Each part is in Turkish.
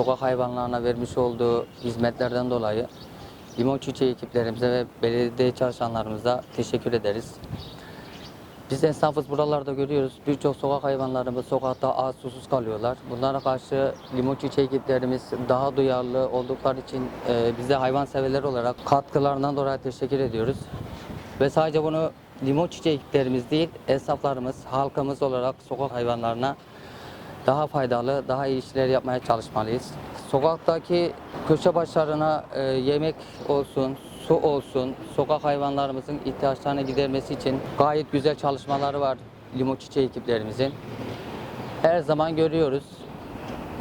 Sokak hayvanlarına vermiş olduğu hizmetlerden dolayı limon çiçeği ekiplerimize ve belediye çalışanlarımıza teşekkür ederiz. Biz esnafız buralarda görüyoruz. Birçok sokak hayvanlarımız sokakta ağız susuz kalıyorlar. Bunlara karşı limon çiçeği ekiplerimiz daha duyarlı oldukları için e, bize hayvanseverler olarak katkılarından dolayı teşekkür ediyoruz. Ve sadece bunu limon çiçeği ekiplerimiz değil, esnaflarımız, halkımız olarak sokak hayvanlarına daha faydalı, daha iyi işler yapmaya çalışmalıyız. Sokaktaki köşe başlarına e, yemek olsun, su olsun, sokak hayvanlarımızın ihtiyaçlarını gidermesi için gayet güzel çalışmaları var limon çiçeği ekiplerimizin. Her zaman görüyoruz.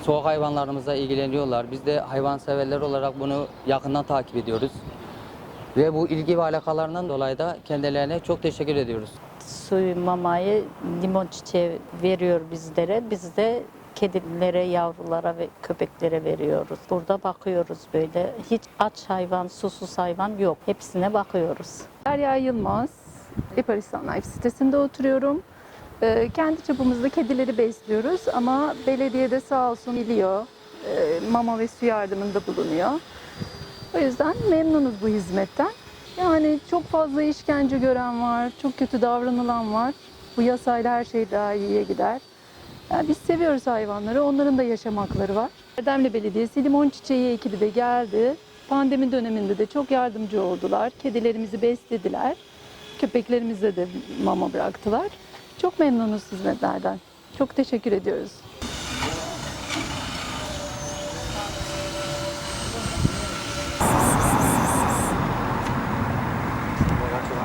Sokak hayvanlarımıza ilgileniyorlar. Biz de hayvanseverler olarak bunu yakından takip ediyoruz. Ve bu ilgi ve alakalarından dolayı da kendilerine çok teşekkür ediyoruz. Suyu, mamayı, limon çiçeği veriyor bizlere. Biz de kedilere, yavrulara ve köpeklere veriyoruz. Burada bakıyoruz böyle. Hiç aç hayvan, susuz hayvan yok. Hepsine bakıyoruz. Derya Yılmaz, Eparistan Life sitesinde oturuyorum. Ee, kendi çapımızda kedileri besliyoruz ama belediye de sağ olsun biliyor, e, mama ve su yardımında bulunuyor. O yüzden memnunuz bu hizmetten. Yani çok fazla işkence gören var, çok kötü davranılan var. Bu yasayla her şey daha iyiye gider. Yani biz seviyoruz hayvanları, onların da yaşam hakları var. Erdemli Belediyesi Limon Çiçeği ekibi de geldi. Pandemi döneminde de çok yardımcı oldular. Kedilerimizi beslediler. Köpeklerimize de mama bıraktılar. Çok memnunuz hizmetlerden. Çok teşekkür ediyoruz.